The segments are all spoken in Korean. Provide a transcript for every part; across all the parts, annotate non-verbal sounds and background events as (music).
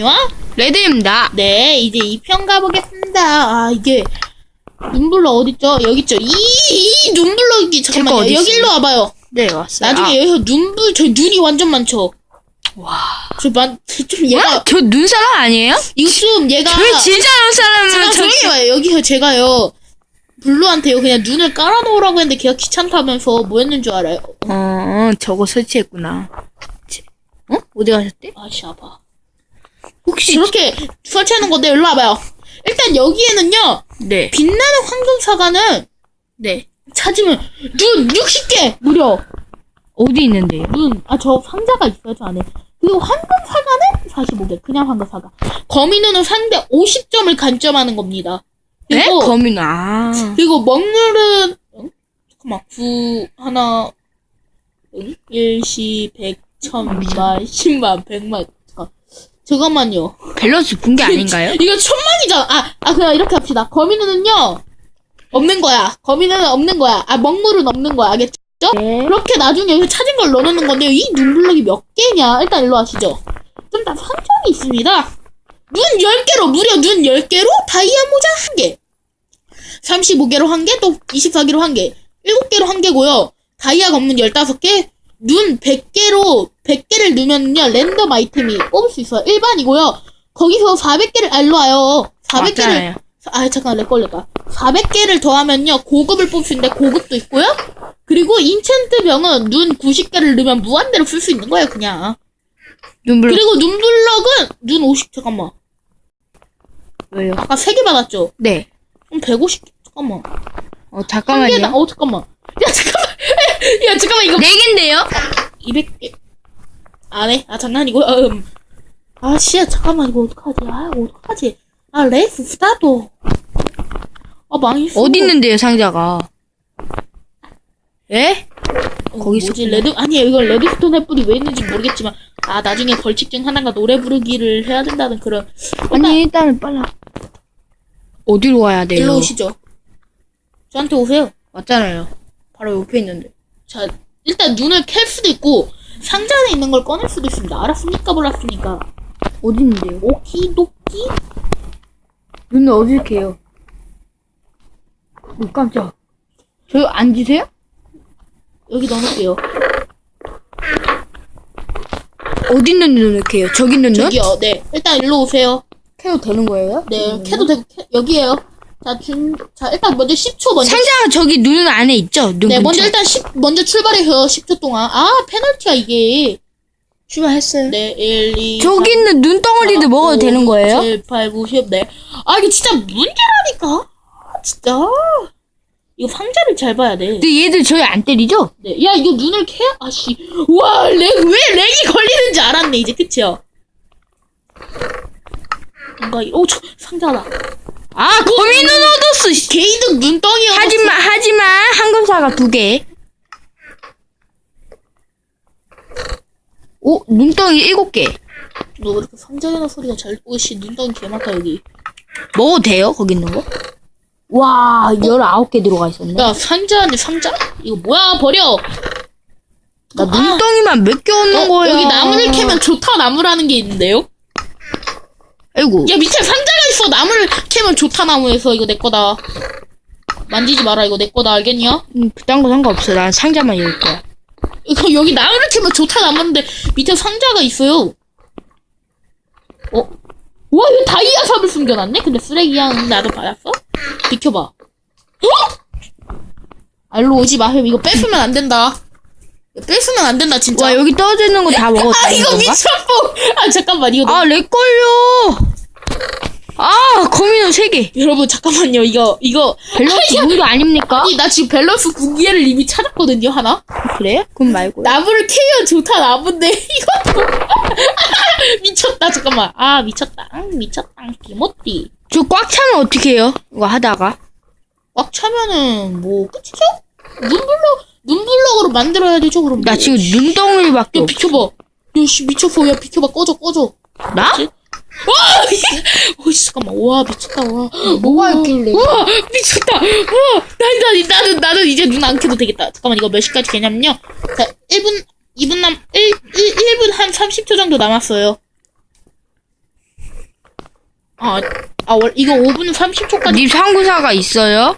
와? 레드입니다. 네, 이제 2편 가보겠습니다. 아, 이게, 눈블럭 어딨죠? 여기 있죠? 이, 이 눈블럭이, 잠깐만요. 어디 여기 있어요? 일로 와봐요. 네, 왔어요. 나중에 여기서 눈블, 저 눈이 완전 많죠? 와. 저 만, 좀 얘가, 아, 저 눈사람 아니에요? 이거 좀 얘가, 저 진짜 눈사람은 잠깐 저 조용히 와요. 여기서 제가요, 블루한테요, 그냥 눈을 깔아놓으라고 했는데 걔가 귀찮다면서 뭐 했는 줄 알아요? 어, 어, 저거 설치했구나. 제- 어? 어디 가셨대? 아씨, 아파. 혹시 저렇게 설치하는 건데, 일로 와봐요. 일단 여기에는요, 네. 빛나는 황금 사과는 네. 찾으면 눈 60개 무려 어디 있는데요? 눈아저 상자가 있어요 저 안에 그리고 황금 사과는 45개 그냥 황금 사과 거미눈은 상대 50점을 간점하는 겁니다 네? 그리고 거미는 아. 그리고 먹물은 응? 잠깐만 9 하나 응? 1, 10, 100, 1000만 10만 100만 잠깐 잠깐만요 밸런스 본게 아닌가요? (laughs) 이거 천만이잖아. 아, 아, 그냥 이렇게 합시다. 거미눈은요, 없는 거야. 거미눈은 없는 거야. 아, 먹물은 없는 거야. 알겠죠? 네. 그렇게 나중에 여기 찾은 걸 넣어놓는 건데요. 이 눈블럭이 몇 개냐? 일단 일로 와시죠. 좀 다 상점이 있습니다. 눈 10개로, 무려 눈 10개로 다이아 모자 1개. 35개로 1개, 또 24개로 1개. 7개로 1개고요. 다이아 검문 15개, 눈 100개로 100개를 넣으면요. 랜덤 아이템이 뽑을 수 있어요. 일반이고요. 거기서 400개를, 아, 일로 와요. 400개를 맞잖아요. 아 잠깐 렉 걸렸다. 400개를 더하면요 고급을 뽑을 수 있는데 고급도 있고요. 그리고 인챈트 병은 눈 90개를 넣으면 무한대로 쓸 수 있는 거예요 그냥. 눈블럭 그리고 눈블럭은 눈 50. 잠깐만. 왜요? 아까 3개 받았죠. 네. 그럼 150. 잠깐만. 어, 한 개당 잠깐만요. 어 잠깐만. 야 잠깐만. 야 잠깐만 이거 네 개인데요? 200개 안해? 아 장난이고. 음. 아 씨야 잠깐만 이거 어떡하지? 아 어떡하지? 아 레이스 스타트. 아 망했어. 어디 있는데요, 상자가? 예? 어, 거기 뭐지 있었구나. 레드 아니에요 이건 레드스톤 횃불이 왜 있는지 모르겠지만 아 나중에 벌칙 중 하나가 노래 부르기를 해야 된다는 그런 아니, 일단은 빨라. 어디로 가야 돼요? 일로 오시죠 저한테 오세요 맞잖아요. 바로 옆에 있는데. 자 일단 눈을 캘 수도 있고 상자 안에 있는 걸 꺼낼 수도 있습니다 알았습니까 몰랐습니까 어디 있는데요? 오키도키 눈을 어디 캐요? 오, 깜짝. 저 앉으세요? 여기 넣어놓을게요 어디 있는 눈을 캐요? 저기 있는 눈? 저기요 네 일단 일로 오세요 캐도 되는 거예요? 네 캐도 되고 캐, 여기에요 자 준 자 일단 먼저 10초 먼저 상자가 저기 눈 안에 있죠? 눈 네 근처. 먼저 일단 10 먼저 출발해요 10초 동안 아 페널티야 이게 출발했어요. 네 1, 2 저기 있는 눈덩어리도 먹어도 되는 거예요? 7, 8, 9, 10, 네. 아, 이게 진짜 문제라니까? 아, 진짜. 이거 상자를 잘 봐야 돼. 근데 얘들 저희 안 때리죠? 네. 야, 이거 눈을 캐? 아씨. 와, 렉, 왜 렉이 걸리는지 알았네, 이제. 그치요? 뭔가, 이- 오, 저, 상자다. 아, 거미 눈 얻었어! 씨. 개이득 눈덩이야. 하지만, 하지만, 황금사가 두 개. 오, 눈덩이 일곱 개. 너 그렇게 상자에나 소리가 잘, 오씨, 눈덩이 개 많다, 여기. 먹어도 돼요? 거기 있는 거? 와, 열아홉 개 들어가 있었네. 야, 상자 안에 상자? 이거 뭐야, 버려. 나 눈덩이만 몇 개 얻는 어, 거야. 여기 나무를 캐면 좋다, 나무라는 게 있는데요? 아이고. 야 밑에 상자가 있어 나무를 캐면 좋다 나무에서 이거 내 거다 만지지 마라 이거 내 거다 알겠냐? 음, 그딴 거 상관없어. 난 상자만 열 거야. 이거 여기 나무를 캐면 좋다 나무인데 밑에 상자가 있어요 어? 와 이거 다이아 삽을 숨겨놨네? 근데 쓰레기야 나도 받았어? 비켜봐 어? 알로 오지 마세요 이거 뺏으면 안 된다 뺏으면 안 된다 진짜 와, 여기 떨어져 있는 거 다 먹어도 아 이거? 미쳤어 아 잠깐만 이거 아, 렉 걸려! 아, 거미눈 세 개. 여러분 잠깐만요 이거 이거 밸런스 문도 아닙니까? 아니 나 지금 밸런스 구기를 이미 찾았거든요 하나 그래요? 그럼 말고. 나무를 캐면 좋다 나무인데 (laughs) 이것도 (laughs) 미쳤다 잠깐만 아 미쳤다 응, 미쳤다 기모띠 저 꽉 차면 어떻게 해요? 이거 하다가. 꽉 차면은 뭐 끝이죠? 눈블럭 눈블럭으로 만들어야 되죠 그럼 나 뭐. 지금 눈덩이밖에 야 없어. 비켜봐 야씨 미쳤어 야 비켜봐 꺼져 꺼져 나? 뭐지? 와 (laughs) 오씨 잠깐만 와 미쳤다 와 뭐가 있길래? 와 미쳤다 와 나, 나, 나는 나는 이제 눈 안 켜도 되겠다 잠깐만 이거 몇 시까지 개냐면요 자 1분 2분 남 1, 1, 1분 한 30초 정도 남았어요 아, 아, 월, 이거 5분 30초까지 님 상구사가 있어요?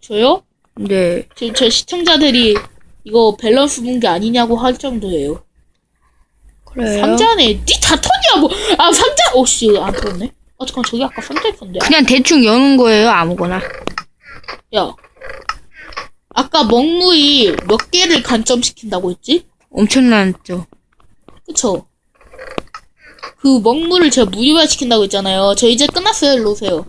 줘요? 네. 지금 저 시청자들이 이거 밸런스 본게 아니냐고 할 정도예요. 그래요? 상자네. 니 다 턴이야, 뭐. 아, 상자! 오씨, 안 털었네. 아, 잠깐, 저기 아까 있었는데. 그냥 대충 여는 거예요, 아무거나. 야. 아까 먹물이 몇 개를 간점시킨다고 했지? 엄청나죠. 그쵸? 그 먹물을 제가 무료화 시킨다고 했잖아요. 저 이제 끝났어요. 일로 오세요.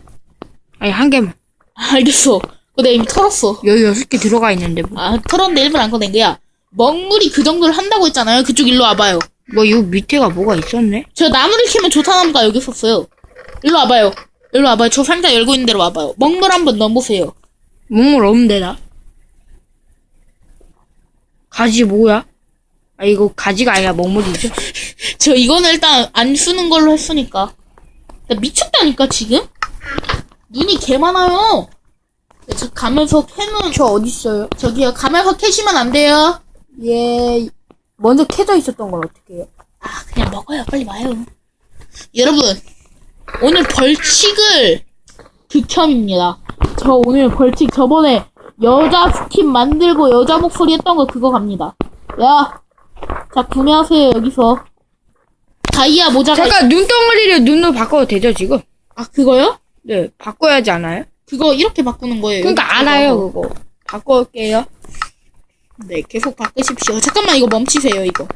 아니, 한 개만. 알겠어. 그거 내가 이미 털었어. 여기 여섯 개 들어가 있는데, 뭐. 아, 털었는데 일부러 안 꺼낸 거야. 먹물이 그 정도를 한다고 했잖아요. 그쪽 일로 와봐요. 뭐, 요 밑에가 뭐가 있었네? 저 나무를 캐면 좋다 나무가 여기 있었어요. 일로 와봐요. 일로 와봐요. 저 상자 열고 있는 데로 와봐요. 먹물 한번 넣어보세요. 먹물 없는데, 나. 가지 뭐야? 아, 이거 가지가 아니라 먹물이죠? (laughs) 저 이거는 일단 안 쓰는 걸로 했으니까. 나 미쳤다니까 지금? 눈이 개 많아요. 네, 저 가면서 캐는 저 어딨어요? 저기요 가면서 캐시면 안 돼요. 예, 먼저 캐져 있었던 걸 어떻게 해요? 아 그냥 먹어요. 빨리 와요. 여러분 오늘 벌칙을 극혐입니다. 저 오늘 벌칙 저번에 여자 스킨 만들고 여자 목소리 했던 거 그거 갑니다. 야, 자 구매하세요 여기서. 다이아 모자가 잠깐, 눈덩어리를 눈으로 바꿔도 되죠, 지금? 아 그거요? 네, 바꿔야지 않아요? 그거 이렇게 바꾸는 거예요. 그러니까 여기 알아요, 그거. 그거. 바꿔올게요. 네, 계속 바꾸십시오. 잠깐만 이거 멈추세요 이거.